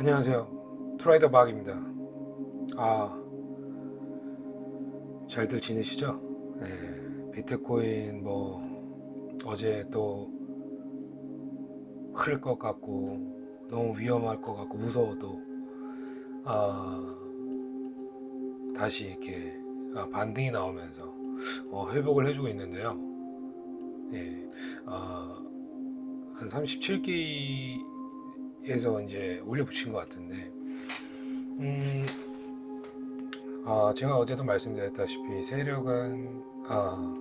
안녕하세요. 트라이더 박입니다. 아, 잘들 지내시죠? 네, 비트코인 뭐 어제 또 흐를 것 같고 너무 위험할 것 같고 무서워도 아, 다시 이렇게 아, 반등이 나오면서 어, 회복을 해주고 있는데요. 예, 아, 한 37기 에서 이제 올려 붙인 것 같은데, 음, 아, 제가 어제도 말씀드렸다시피 세력은 아,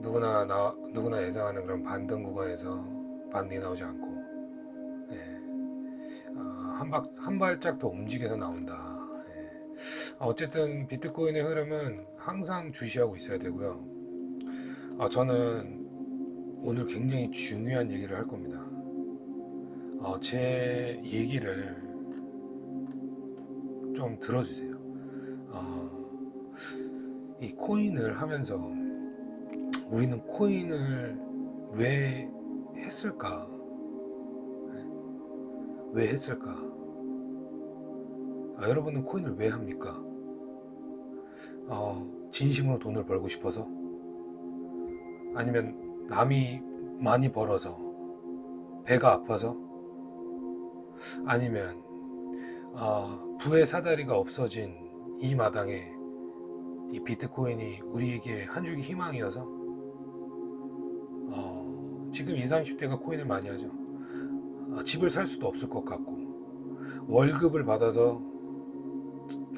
누구나 나, 누구나 예상하는 그런 반등 구간에서 반등이 나오지 않고, 예, 아, 한, 박, 한 발짝 더 움직여서 나온다. 예. 아, 어쨌든 비트코인의 흐름은 항상 주시하고 있어야 되고요. 아, 저는 오늘 굉장히 중요한 얘기를 할 겁니다. 어, 제 얘기를 좀 들어주세요. 어, 이 코인을 하면서 우리는 코인을 왜 했을까? 네? 왜 했을까? 아, 여러분은 코인을 왜 합니까? 어, 진심으로 돈을 벌고 싶어서? 아니면 남이 많이 벌어서 배가 아파서 아니면 아, 부의 사다리가 없어진 이 마당에 이 비트코인이 우리에게 한 줄기 희망이어서 어, 지금 20, 30대가 코인을 많이 하죠. 아, 집을 살 수도 없을 것 같고 월급을 받아서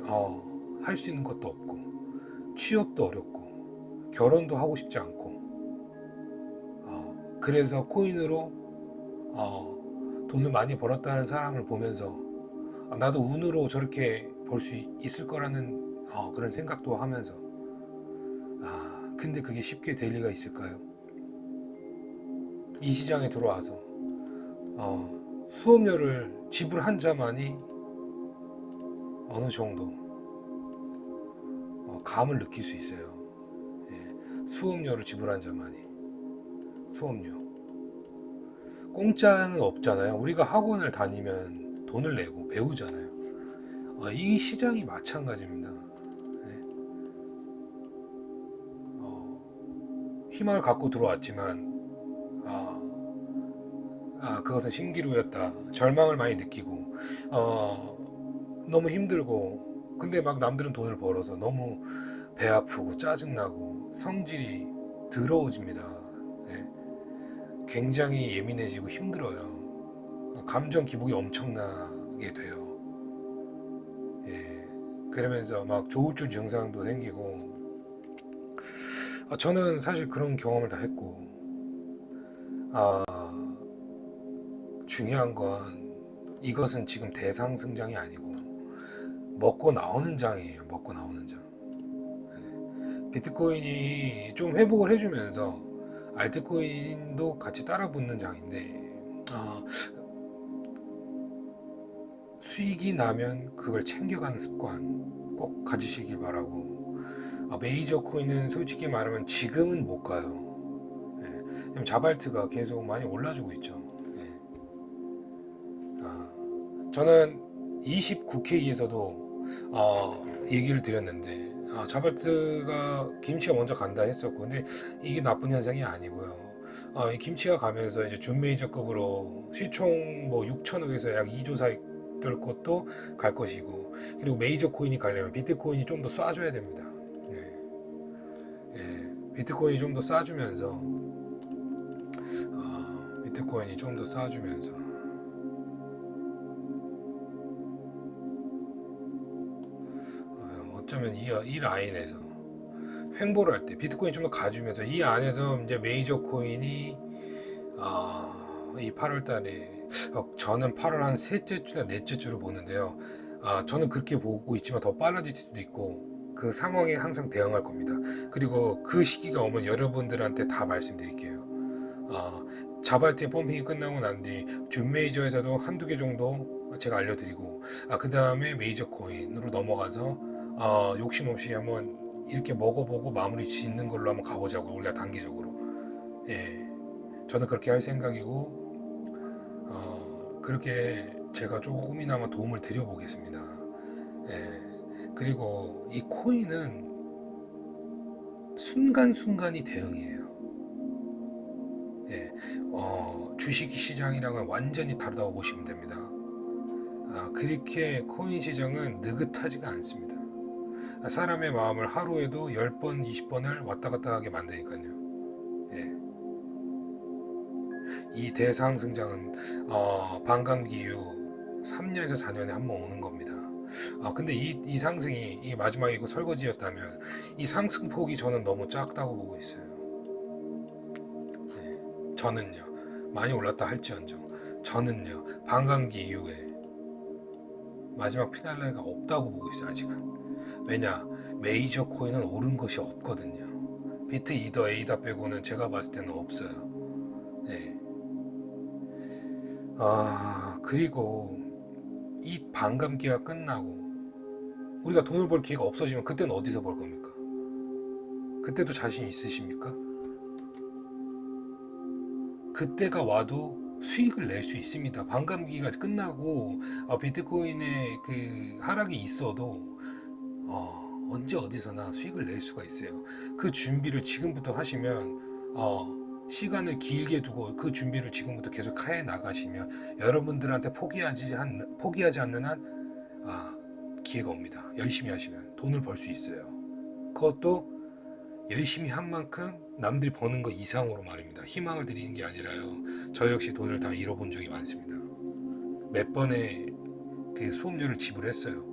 어, 할 수 있는 것도 없고 취업도 어렵고 결혼도 하고 싶지 않고 어, 그래서 코인으로 어, 돈을 많이 벌었다는 사람을 보면서 아, 나도 운으로 저렇게 벌 수 있을 거라는 어, 그런 생각도 하면서 아 근데 그게 쉽게 될 리가 있을까요? 이 시장에 들어와서 어, 수업료를 지불한 자만이 어느 정도 어, 감을 느낄 수 있어요. 예, 수업료를 지불한 자만이 수업료 공짜는 없잖아요. 우리가 학원을 다니면 돈을 내고 배우잖아요. 어, 이 시장이 마찬가지입니다. 네. 어, 희망을 갖고 들어왔지만 아, 아, 그것은 신기루였다. 절망을 많이 느끼고 어, 너무 힘들고 근데 막 남들은 돈을 벌어서 너무 배 아프고 짜증나고 성질이 더러워집니다. 네. 굉장히 예민해지고 힘들어요. 감정 기복이 엄청나게 돼요. 예, 그러면서 막 조울증 증상도 생기고, 아, 저는 사실 그런 경험을 다 했고, 아, 중요한 건 이것은 지금 대상승장이 아니고, 먹고 나오는 장이에요. 먹고 나오는 장. 예, 비트코인이 좀 회복을 해주면서, 알트코인도 같이 따라 붙는 장인데, 아, 수익이 나면 그걸 챙겨가는 습관 꼭 가지시길 바라고. 아, 메이저 코인은 솔직히 말하면 지금은 못 가요. 예, 자발트가 계속 많이 올라주고 있죠. 예. 아, 저는 29K에서도 어, 얘기를 드렸는데 아, 자발트가 김치가 먼저 간다 했었고 근데 이게 나쁜 현상이 아니고요 아, 이 김치가 가면서 이제 준 메이저급으로 시총 뭐 6천억에서 약 2조 사이 될 것도 갈 것이고 그리고 메이저 코인이 가려면 비트코인이 좀 더 쏴줘야 됩니다. 예. 예. 비트코인이 좀 더 쏴주면서 어, 비트코인이 좀 더 쏴주면서 어, 어쩌면 이, 이 라인에서 횡보를 할 때 비트코인 좀 더 가주면서 이 안에서 이제 메이저 코인이 아, 이 8월 달에 어, 저는 8월 한 셋째 주나 넷째 주로 보는데요. 아, 저는 그렇게 보고 있지만 더 빨라질 수도 있고 그 상황에 항상 대응할 겁니다. 그리고 그 시기가 오면 여러분들한테 다 말씀드릴게요. 아, 자발티 펌핑이 끝나고 난 뒤 준 메이저에서도 한두 개 정도 제가 알려드리고 아, 그 다음에 메이저 코인으로 넘어가서 아, 욕심 없이 한번 이렇게 먹어보고 마무리 짓는 걸로 한번 가보자고 우리가 단기적으로 예 저는 그렇게 할 생각이고 어, 그렇게 제가 조금이나마 도움을 드려보겠습니다. 예. 그리고 이 코인은 순간순간이 대응이에요. 예. 어, 주식 시장이랑은 완전히 다르다고 보시면 됩니다. 아, 그렇게 코인 시장은 느긋하지가 않습니다. 아, 사람의 마음을 하루에도 10번, 20번을 왔다 갔다 하게 만드니까요. 예. 이 대상 승장은 어, 반감기 이후 3년에서 4년에 한 번 오는 겁니다. 아 근데 이, 이 상승이 이 마지막에 이거 설거지였다면 이 상승 폭이 저는 너무 작다고 보고 있어요. 네, 저는요 많이 올랐다 할지언정 저는요 반감기 이후에 마지막 피날레가 없다고 보고 있어요 아직은. 왜냐 메이저 코인은 오른 것이 없거든요. 비트 이더 에이다 빼고는 제가 봤을 때는 없어요. 네. 아 그리고 이 반감 기가 끝나고 우리가 돈을 벌 기회가 없어지면 그때는 어디서 벌 겁니까? 그때도 자신 있으십니까? 그때가 와도 수익을 낼 수 있습니다. 반감기가 끝나고 어, 비트코인의 그 하락이 있어도 어, 언제 어디서나 수익을 낼 수가 있어요. 그 준비를 지금부터 하시면 어, 시간을 길게 두고 그 준비를 지금부터 계속 해 나가시면 여러분들한테 포기하지 한 포기하지 않는 한 아, 기회가 옵니다. 열심히 하시면 돈을 벌 수 있어요. 그것도 열심히 한 만큼 남들이 버는 거 이상으로 말입니다. 희망을 드리는 게 아니라요. 저 역시 돈을 다 잃어본 적이 많습니다. 몇 번의 그 수업료를 지불했어요.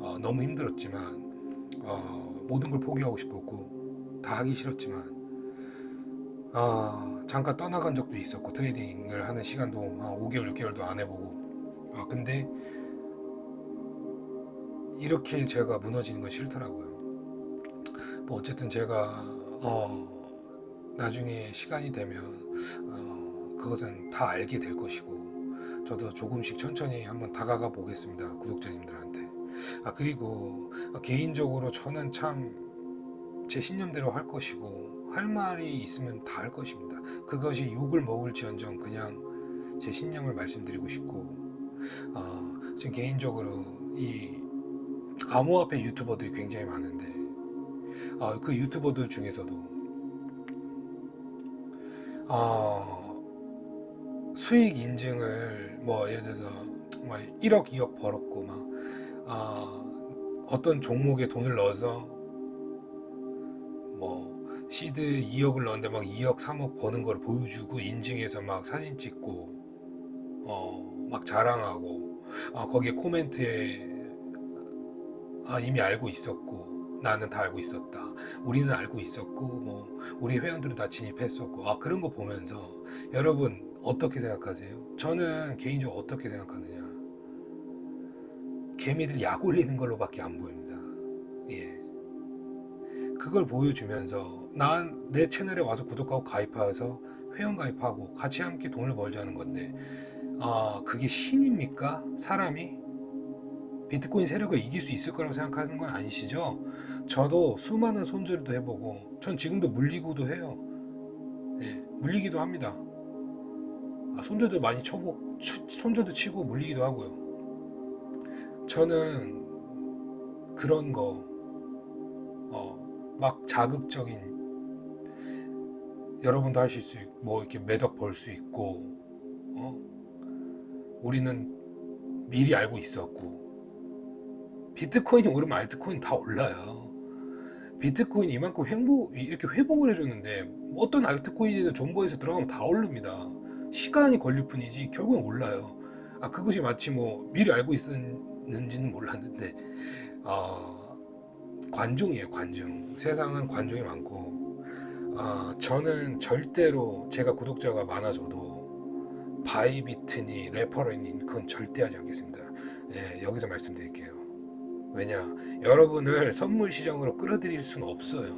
어, 너무 힘들었지만 어, 모든 걸 포기하고 싶었고 다 하기 싫었지만 아, 잠깐 떠나간 적도 있었고 트레이딩을 하는 시간도 한 5개월, 6개월도 안 해보고 아 근데 이렇게 제가 무너지는 건 싫더라고요. 뭐 어쨌든 제가 어, 나중에 시간이 되면 어, 그것은 다 알게 될 것이고 저도 조금씩 천천히 한번 다가가 보겠습니다 구독자님들한테. 아 그리고 개인적으로 저는 참 제 신념대로 할 것이고 할 말이 있으면 다 할 것입니다. 그것이 욕을 먹을지언정 그냥 제 신념을 말씀드리고 싶고 어, 지금 개인적으로 이 암호화폐 유튜버들이 굉장히 많은데 어, 그 유튜버들 중에서도 어, 수익 인증을 뭐 예를 들어서 뭐 1억 2억 벌었고 막 어, 어떤 종목에 돈을 넣어서 뭐 시드 2억을 넣었는데 막 2억 3억 버는 걸 보여주고 인증해서 막 사진 찍고 어 막 자랑하고 아 거기에 코멘트에 아 이미 알고 있었고 나는 다 알고 있었다 우리는 알고 있었고 뭐 우리 회원들은 다 진입했었고 아 그런 거 보면서 여러분 어떻게 생각하세요? 저는 개인적으로 어떻게 생각하느냐 개미들 약 올리는 걸로밖에 안 보입니다 예 그걸 보여주면서 난 내 채널에 와서 구독하고 가입해서 회원 가입하고 같이 함께 돈을 벌자는 건데 아 그게 신입니까 사람이 비트코인 세력을 이길 수 있을 거라고 생각하는 건 아니시죠? 저도 수많은 손절도 해보고 전 지금도 물리고도 해요. 예, 물리기도 합니다. 아, 손절도 많이 치- 손절도 치고 물리기도 하고요. 저는 그런 거, 어, 막 자극적인, 여러분도 하실 수 있고, 뭐 이렇게 매덕 벌 수 있고, 어? 우리는 미리 알고 있었고, 비트코인이 오르면 알트코인 다 올라요. 비트코인이 이만큼 횡보, 이렇게 회복을 해줬는데, 어떤 알트코인이든 존버에서 들어가면 다 오릅니다. 시간이 걸릴 뿐이지, 결국엔 올라요. 아, 그것이 마치 뭐, 미리 알고 있 었는지는 몰랐는데, 아, 관종이에요, 관종. 세상은 관종이 많고, 아, 저는 절대로 제가 구독자가 많아져도 바이비트니 레퍼런니 그건 절대 하지 않겠습니다. 예, 여기서 말씀드릴게요. 왜냐, 여러분을 선물 시장으로 끌어들일 수는 없어요.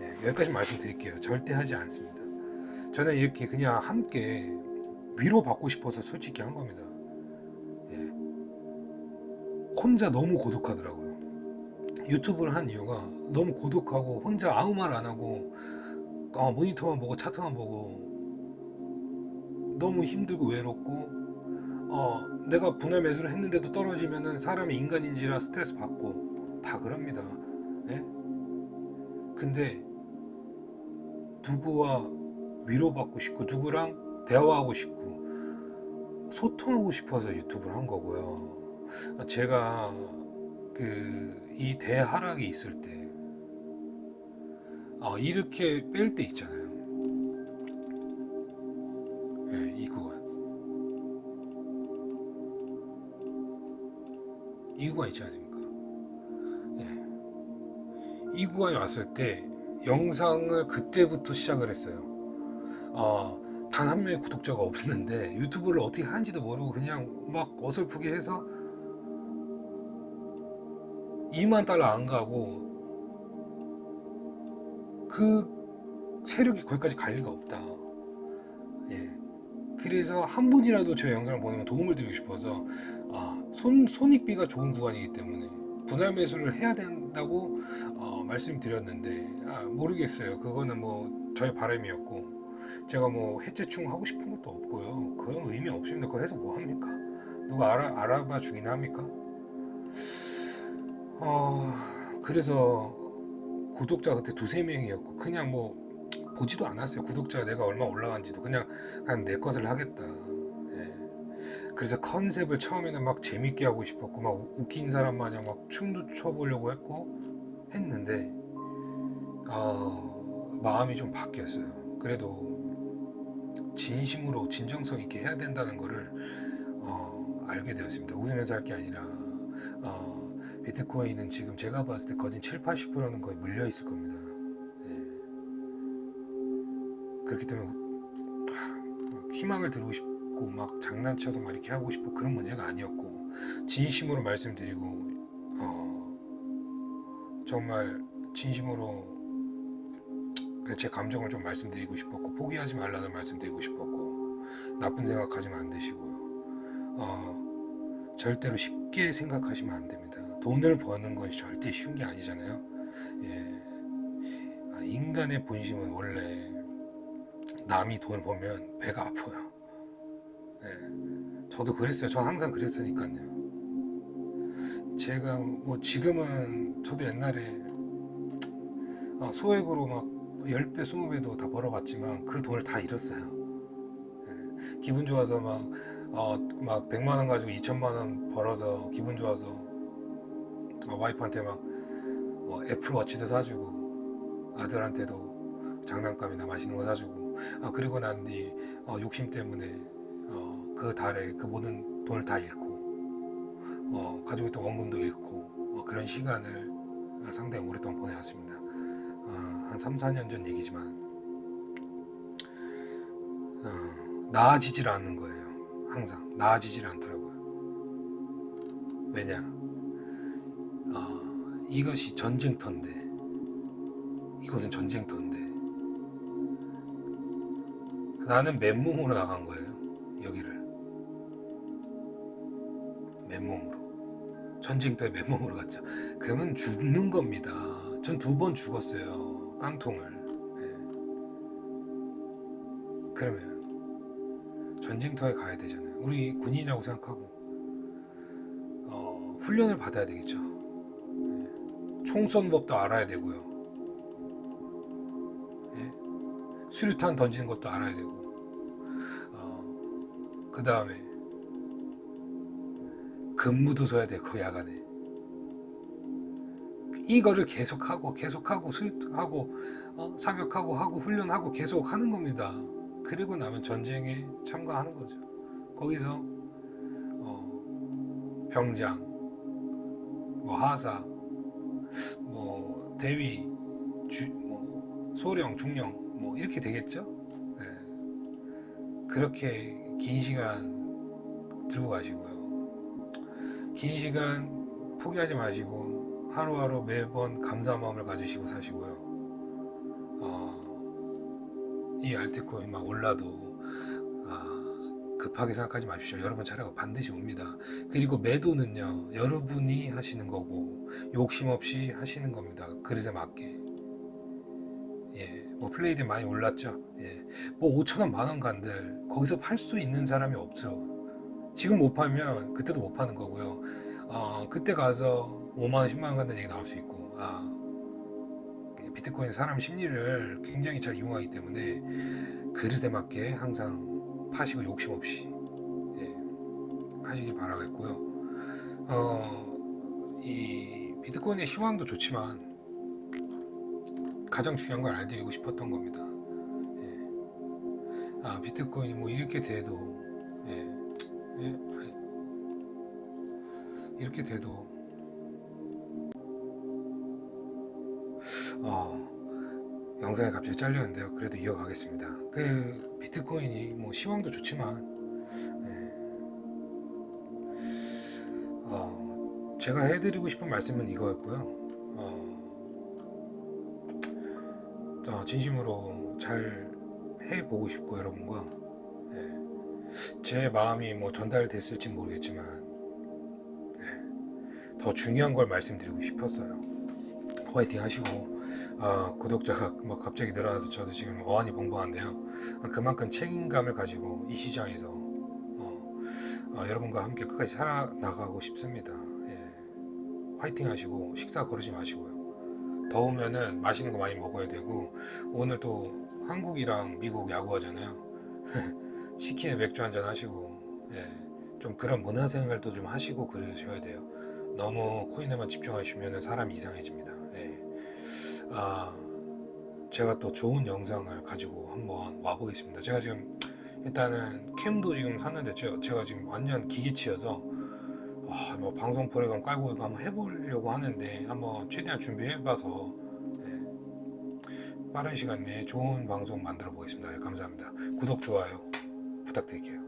예, 여기까지 말씀드릴게요. 절대 하지 않습니다. 저는 이렇게 그냥 함께 위로 받고 싶어서 솔직히 한 겁니다. 예. 혼자 너무 고독하더라고요. 유튜브를 한 이유가 너무 고독하고 혼자 아무 말 안 하고 어, 모니터만 보고 차트만 보고 너무 힘들고 외롭고 어, 내가 분할 매수를 했는데도 떨어지면은 사람이 인간인지라 스트레스 받고 다 그럽니다. 예? 근데 누구와 위로받고 싶고 누구랑 대화하고 싶고 소통하고 싶어서 유튜브를 한 거고요. 제가 그 이 대하락이 있을 때 아, 이렇게 뺄 때 있잖아요. 예, 이 구간. 이 구간 있지 않습니까? 예. 이 구간이 왔을 때 영상을 그때부터 시작을 했어요. 아, 단한 명의 구독자가 없는데 유튜브를 어떻게 하는지도 모르고 그냥 막 어설프게 해서 2만 달러 안 가고 그 세력이 거기까지 갈 리가 없다. 예. 그래서 한 분이라도 저 영상을 보내면 도움을 드리고 싶어서 아, 손, 손익비가 좋은 구간이기 때문에 분할 매수를 해야 된다고 어, 말씀드렸는데 아, 모르겠어요. 그거는 뭐 저의 바람이었고 제가 뭐 해체충 하고 싶은 것도 없고요. 그건 의미 없습니다. 그거 해서 뭐 합니까? 누가 알아, 알아봐 주긴 합니까? 어, 그래서 구독자 그때 두세 명이었고 그냥 뭐 보지도 않았어요. 구독자가 내가 얼마 올라간지도 그냥 한내 것을 하겠다. 예. 그래서 컨셉을 처음에는 막 재밌게 하고 싶었고 막 우- 웃긴 사람 마냥 막 춤도 춰보려고 했고 했는데 어, 마음이 좀 바뀌었어요. 그래도 진심으로 진정성 있게 해야 된다는 거를 어, 알게 되었습니다. 웃으면서 할 게 아니라 어, 비트코인은 지금 제가 봤을 때 거진 7, 80%는 거의 물려 있을 겁니다. 예. 그렇기 때문에 하, 막 희망을 들고 싶고 막 장난쳐서 막 이렇게 하고 싶고 그런 문제가 아니었고 진심으로 말씀드리고 어, 정말 진심으로 그제 감정을 좀 말씀드리고 싶었고 포기하지 말라는 말씀드리고 싶었고 나쁜 생각하시면 안 되시고요. 어, 절대로 쉽게 생각하시면 안 됩니다. 돈을 버는 건 절대 쉬운 게 아니잖아요. 예. 아, 인간의 본심은 원래 남이 돈을 벌면 배가 아파요. 예. 저도 그랬어요. 저 항상 그랬으니까요. 제가 뭐 지금은 저도 옛날에 아, 소액으로 막 10배, 20배도 다 벌어봤지만 그 돈을 다 잃었어요. 예. 기분 좋아서 막, 어, 막 100만 원 가지고 2천만 원 벌어서 기분 좋아서 어, 와이프한테 막 어, 애플워치도 사주고 아들한테도 장난감이나 맛있는 거 사주고 아 그리고 난 뒤 어, 욕심 때문에 어, 그 달에 그 모든 돈을 다 잃고 어, 가지고 있던 원금도 잃고 어, 그런 시간을 아, 상당히 오랫동안 보내왔습니다. 아, 한 3, 4년 전 얘기지만 어, 나아지질 않는 거예요. 항상 나아지질 않더라고요. 왜냐? 어, 이것이 전쟁터인데 이곳은 전쟁터인데 나는 맨몸으로 나간 거예요. 여기를 맨몸으로 전쟁터에 맨몸으로 갔죠. 그러면 죽는 겁니다. 전 두 번 죽었어요. 깡통을. 예. 그러면 전쟁터에 가야 되잖아요. 우리 군인이라고 생각하고 어, 훈련을 받아야 되겠죠. 예. 총쏜 법도 알아야 되고요. 예. 수류탄 던지는 것도 알아야 되고, 어, 그 다음에 근무도 서야 되고 야간에 이거를 계속하고 계속하고 수하고 어, 사격하고 하고 훈련하고 계속 하는 겁니다. 그리고 나면 전쟁에 참가하는 거죠. 거기서 어, 병장, 뭐 하사, 뭐 대위, 주, 뭐 소령, 중령 뭐 이렇게 되겠죠. 네. 그렇게 긴 시간 들고 가시고요. 긴 시간 포기하지 마시고 하루하루 매번 감사한 마음을 가지시고 사시고요. 어, 이 알테코인 막 올라도 아, 급하게 생각하지 마십시오. 여러분 차례가 반드시 옵니다. 그리고 매도는요 여러분이 하시는 거고 욕심 없이 하시는 겁니다. 그릇에 맞게. 예, 뭐 플레이드 많이 올랐죠. 예, 뭐 5천 원, 만원 간들 거기서 팔 수 있는 사람이 없어. 지금 못 팔면 그때도 못 파는 거고요. 어, 그때 가서 5만 원, 10만 원 간다는 얘기 나올 수 있고, 아, 비트코인 사람 심리를 굉장히 잘 이용하기 때문에 그릇에 맞게 항상 파시고 욕심 없이 예, 하시길 바라겠고요. 어, 이 비트코인의 시황도 좋지만 가장 중요한 걸 알려드리고 싶었던 겁니다. 예. 아 비트코인이 뭐 이렇게 돼도 예, 예, 이렇게 돼도 어, 영상이 갑자기 잘렸는데요. 그래도 이어가겠습니다. 그 비트코인이 뭐 시황도 좋지만 예, 어, 제가 해드리고 싶은 말씀은 이거였고요. 어, 어, 진심으로 잘 해보고 싶고 여러분과 예, 제 마음이 뭐 전달됐을지 모르겠지만 예, 더 중요한 걸 말씀드리고 싶었어요. 화이팅 하시고 아, 구독자가 막 갑자기 늘어나서 저도 지금 어안이 벙벙한데요. 아, 그만큼 책임감을 가지고 이 시장에서 어, 아, 여러분과 함께 끝까지 살아나가고 싶습니다. 예. 화이팅 하시고 식사 거르지 마시고요. 더우면은 맛있는 거 많이 먹어야 되고 오늘 또 한국이랑 미국 야구하잖아요. 치킨에 맥주 한잔 하시고 예. 좀 그런 문화 생활도 좀 하시고 그러셔야 돼요. 너무 코인에만 집중하시면 사람이 이상해집니다. 예. 아, 제가 또 좋은 영상을 가지고 한번 와보겠습니다. 제가 지금 일단은 캠도 지금 샀는데 제가, 지금 완전 기계치여서 아, 뭐 방송 프로그램 깔고 이거 한번 해보려고 하는데 한번 최대한 준비해봐서 예, 빠른 시간 내에 좋은 방송 만들어 보겠습니다. 예, 감사합니다. 구독 좋아요 부탁드릴게요.